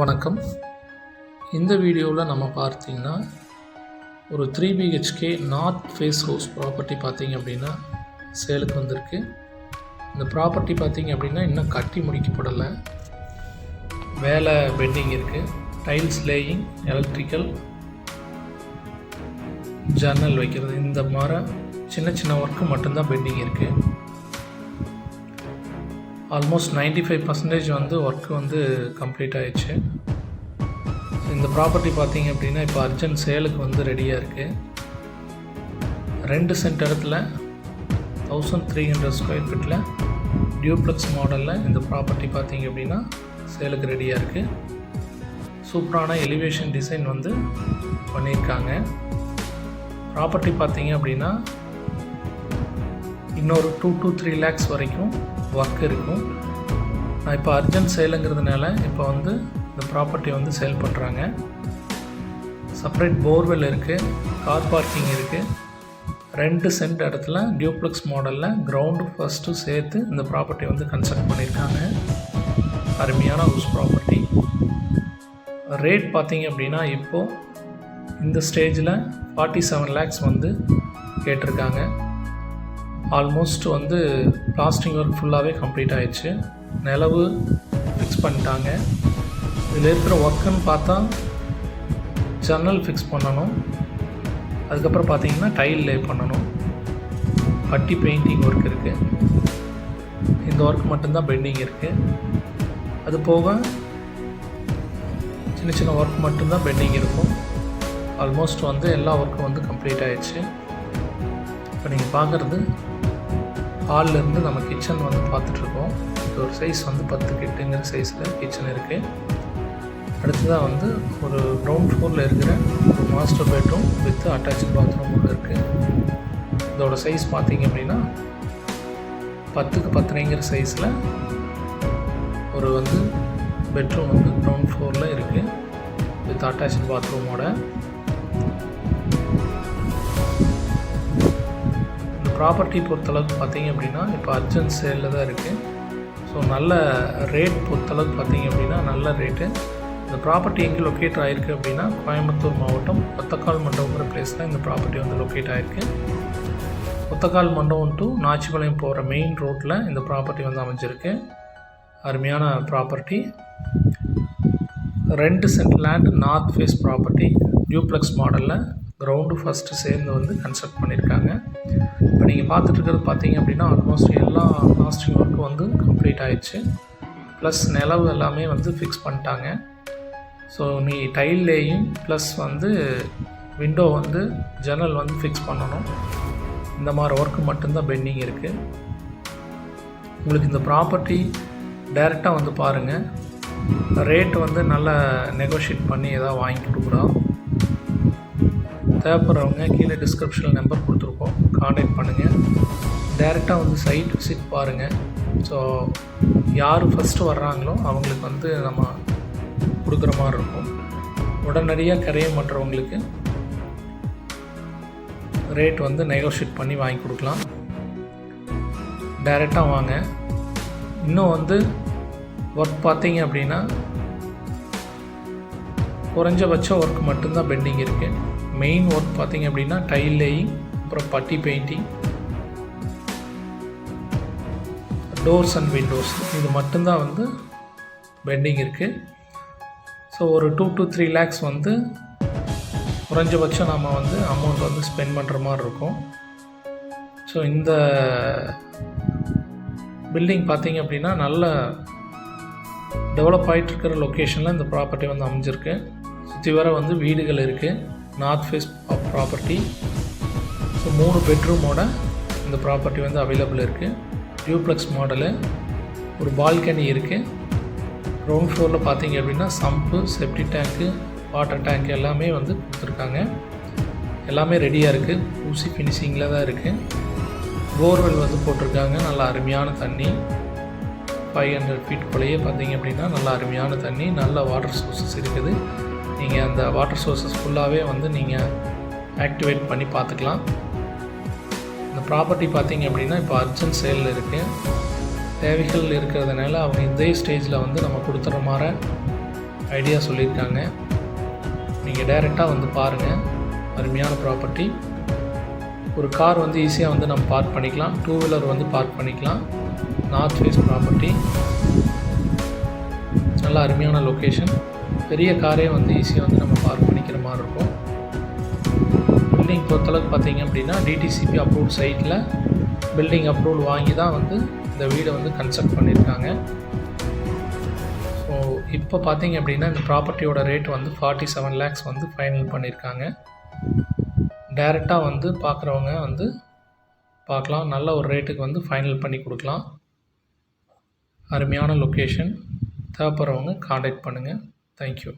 வணக்கம். இந்த வீடியோவில் நம்ம பார்த்தீங்கன்னா ஒரு three BHK north face house property பார்த்தீங்க அப்படின்னா சேலுக்கு வந்திருக்கு. இந்த ப்ராப்பர்ட்டி பார்த்திங்க அப்படின்னா இன்னும் கட்டி முடிக்கப்படலை. வேலை பெண்டிங் இருக்குது டைல்ஸ் லேயிங் எலக்ட்ரிக்கல் ஜன்னல் வைக்கிறது. இந்த மாதிரி சின்ன சின்ன ஒர்க்கு மட்டும்தான் பெண்டிங் இருக்குது ஆல்மோஸ்ட் 95% ஃபைவ் பர்சன்டேஜ் வந்து ஒர்க் வந்து கம்ப்ளீட் ஆயிடுச்சு. இந்த ப்ராப்பர்ட்டி பார்த்தீங்க அப்படின்னா இப்போ அர்ஜென்ட் சேலுக்கு வந்து ரெடியாக இருக்குது ரெண்டு சென்ட் இடத்துல தௌசண்ட் த்ரீ ஹண்ட்ரட் ஸ்கொயர் ஃபீட்டில் டியூப்ளெக்ஸ் மாடலில் இந்த ப்ராப்பர்ட்டி பார்த்தீங்க அப்படின்னா சேலுக்கு ரெடியாக இருக்குது சூப்பரான எலிவேஷன் டிசைன் வந்து பண்ணியிருக்காங்க. ப்ராப்பர்ட்டி பார்த்தீங்க அப்படின்னா இன்னொரு டூ டூ த்ரீ லேக்ஸ் வரைக்கும் ஒர்க் இருக்கும். நான் இப்போ அர்ஜென்ட் சேலுங்கிறதுனால இப்போ வந்து இந்த ப்ராப்பர்ட்டி வந்து சேல் பண்ணுறாங்க செப்பரேட் போர்வெல் இருக்குது கார் பார்க்கிங் இருக்குது ரெண்டு சென்ட் இடத்துல டியூப்ளெக்ஸ் மாடலில் கிரவுண்டு ஃபஸ்ட்டு சேர்த்து இந்த ப்ராப்பர்ட்டி வந்து கன்ஸ்ட்ரக்ட் பண்ணியிருக்காங்க. அருமையான ஹவுஸ் ப்ராப்பர்ட்டி ரேட் பார்த்தீங்க அப்படின்னா இப்போது இந்த ஸ்டேஜில் ஃபார்ட்டி செவன் லேக்ஸ் வந்து கேட்டிருக்காங்க. ஆல்மோஸ்ட் வந்து பிளாஸ்டிங் ஒர்க் ஃபுல்லாகவே கம்ப்ளீட் ஆயிடுச்சு. நிலவு ஃபிக்ஸ் பண்ணிட்டாங்க. இதில் இருக்கிற ஒர்க்குன்னு பார்த்தா ஜன்னல் ஃபிக்ஸ் பண்ணணும். அதுக்கப்புறம் பார்த்தீங்கன்னா டைல் லே பண்ணணும். பட்டி பெயிண்டிங் ஒர்க் இருக்குது இந்த ஒர்க் மட்டும்தான் பெண்டிங் இருக்குது அது போக சின்ன சின்ன ஒர்க் மட்டும்தான் பெண்டிங் இருக்கும். ஆல்மோஸ்ட் வந்து எல்லா ஒர்க்கும் வந்து கம்ப்ளீட் ஆயிடுச்சு. இப்போ நீங்கள் பார்க்குறது ஹால்லேருந்து நம்ம கிச்சன் வந்து பார்த்துட்ருக்கோம். இது ஒரு சைஸ் வந்து பத்து கிட்டுங்கிற சைஸில் கிச்சன் இருக்குது அடுத்ததாக வந்து ஒரு க்ரௌண்ட் ஃப்ளோரில் இருக்கிற ஒரு master bedroom with attach bathroom ஒன்று இருக்குது இதோட சைஸ் பார்த்தீங்க அப்படின்னா பத்துக்கு பத்துரைங்கிற சைஸில் ஒரு வந்து பெட்ரூம் வந்து க்ரௌண்ட் ஃப்ளோரில் இருக்குது வித் அட்டாச் பாத்ரூமோட ப்ராப்பர்ட்டி பொறுத்தளவுக்கு பார்த்தீங்க அப்படின்னா இப்போ அர்ஜென்ட் சேலில் தான் இருக்குது ஸோ நல்ல ரேட் பொறுத்தளவுக்கு பார்த்தீங்க அப்படின்னா நல்ல ரேட்டு இந்த ப்ராப்பர்ட்டி எங்கே லொக்கேட் ஆகிருக்கு அப்படின்னா கோயம்புத்தூர் மாவட்டம் ஒத்தக்கால் மண்டபங்கிற பிளேஸ் தான் இந்த ப்ராப்பர்ட்டி வந்து லொக்கேட் ஆகிருக்கு ஒத்தக்கால் மண்டபம் டு நாச்சிபாளையம் போகிற மெயின் ரோட்டில் இந்த ப்ராப்பர்ட்டி வந்து அமைஞ்சிருக்கு. அருமையான ப்ராப்பர்ட்டி ரெண்டு cent land north face property duplex மாடலில் கிரவுண்டு ஃபஸ்ட்டு சேர்ந்து வந்து கன்ஸ்ட்ரக்ட் பண்ணியிருக்காங்க. நீங்கள் பார்த்துட்டுருக்கிறது பார்த்தீங்க அப்படின்னா ஆல்மோஸ்ட் எல்லா காஸ்டிங் ஒர்க்கும் வந்து கம்ப்ளீட் ஆயிடுச்சு. ப்ளஸ் நிலவு எல்லாமே வந்து ஃபிக்ஸ் பண்ணிட்டாங்க. ஸோ நீ டைல்லேயும் ப்ளஸ் வந்து விண்டோ வந்து ஜன்னல் வந்து ஃபிக்ஸ் பண்ணணும். இந்த மாதிரி ஒர்க்கு மட்டும்தான் பெண்டிங் இருக்குது உங்களுக்கு இந்த ப்ராப்பர்ட்டி டைரெக்டாக வந்து பாருங்கள் ரேட் வந்து நல்லா நெகோஷியேட் பண்ணி எதாவது வாங்கி கொடுக்குறோம் தேவைப்படுறவங்க கீழே டிஸ்கிரிப்ஷனில் நம்பர் கொடுத்துருக்கோம். காண்டாக்ட் பண்ணுங்கள் டைரெக்டாக வந்து சைட் விசிட் பாருங்கள் ஸோ யார் ஃபஸ்ட்டு வர்றாங்களோ அவங்களுக்கு வந்து நம்ம கொடுக்குற மாதிரி இருக்கும். உடனடியாக கரைய மாட்டுறவங்களுக்கு ரேட் வந்து நெகோஷியேட் பண்ணி வாங்கி கொடுக்கலாம். டைரெக்டாக வாங்க. இன்னும் வந்து ஒர்க் பார்த்தீங்க அப்படின்னா குறைஞ்சபட்ச ஒர்க் மட்டும்தான் பெண்டிங் இருக்குது மெயின் ஒர்க் பார்த்திங்க அப்படின்னா டைல் லேயிங் அப்புறம் பட்டி பெயிண்டிங் டோர்ஸ் அண்ட் விண்டோஸ் இது மட்டும்தான் வந்து பெண்டிங் இருக்குது ஸோ ஒரு டூ டு த்ரீ லேக்ஸ் வந்து குறைஞ்சபட்சம் நம்ம வந்து அமௌண்ட் வந்து ஸ்பெண்ட் பண்ணுற மாதிரி இருக்கும். ஸோ இந்த பில்டிங் பார்த்தீங்க அப்படின்னா நல்ல டெவலப் ஆகிட்டு இருக்கிற லொக்கேஷனில் இந்த ப்ராப்பர்ட்டி வந்து அமைஞ்சிருக்கு. சுற்றி வர வந்து வீடுகள் இருக்குது நார்த் ஃபேஸ் ப்ராப்பர்ட்டி ஸோ மூணு பெட்ரூமோட இந்த ப்ராப்பர்ட்டி வந்து அவைலபிள் இருக்குது டியூப்ளெக்ஸ் மாடலு ஒரு பால்கனி இருக்குது கிரவுண்ட் ஃப்ளோரில் பார்த்தீங்க அப்படின்னா சம்பு செப்டி டேங்க்கு வாட்டர் டேங்க் எல்லாமே வந்து கொடுத்துருக்காங்க. எல்லாமே ரெடியாக இருக்குது ஊசி ஃபினிஷிங்கில் தான் இருக்குது போர்வெல் வந்து போட்டிருக்காங்க. நல்லா அருமையான தண்ணி. ஃபைவ் ஹண்ட்ரட் ஃபீட் குள்ளேயே பார்த்தீங்க அப்படின்னா நல்லா அருமையான தண்ணி. நல்ல வாட்டர் சோர்ஸஸ் இருக்குது. நீங்கள் அந்த வாட்டர் சோர்சஸ் ஃபுல்லாகவே வந்து நீங்கள் ஆக்டிவேட் பண்ணி பார்த்துக்கலாம். இந்த ப்ராப்பர்ட்டி பார்த்தீங்க அப்படின்னா இப்போ அர்ஜென்ட் சேலில் இருக்குது தேவைகள் இருக்கிறதுனால அவங்க இதே ஸ்டேஜில் வந்து நம்ம கொடுத்துற மாதிரி ஐடியா சொல்லியிருக்காங்க. நீங்கள் டைரெக்டாக வந்து பாருங்கள் அருமையான ப்ராப்பர்ட்டி ஒரு கார் வந்து ஈஸியாக வந்து நம்ம பார்க் பண்ணிக்கலாம். டூ வீலர் வந்து பார்க் பண்ணிக்கலாம். நார்த் ஃபேஸ் ப்ராப்பர்ட்டி நல்ல அருமையான லொக்கேஷன் பெரிய காரே வந்து ஈஸியாக வந்து நம்ம பார்க் பண்ணிக்கிற மாதிரி இருக்கும். பில்டிங் பொறுத்தளவுக்கு பார்த்தீங்க அப்படின்னா டிடிசிபி அப்ரூவ் சைட்டில் பில்டிங் அப்ரூவல் வாங்கி தான் வந்து இந்த வீடை வந்து கன்ஸ்ட்ரக்ட் பண்ணியிருக்காங்க. ஸோ இப்போ பார்த்தீங்க அப்படின்னா இந்த ப்ராப்பர்ட்டியோட ரேட் வந்து ஃபார்ட்டி செவன் லேக்ஸ் வந்து ஃபைனல் பண்ணியிருக்காங்க. டைரெக்டாக வந்து பார்க்குறவங்க வந்து பார்க்கலாம். நல்ல ஒரு ரேட்டுக்கு வந்து ஃபைனல் பண்ணி கொடுக்கலாம். அருமையான லொக்கேஷன் தேவைப்படுறவங்க காண்டாக்ட் பண்ணுங்கள் Thank you.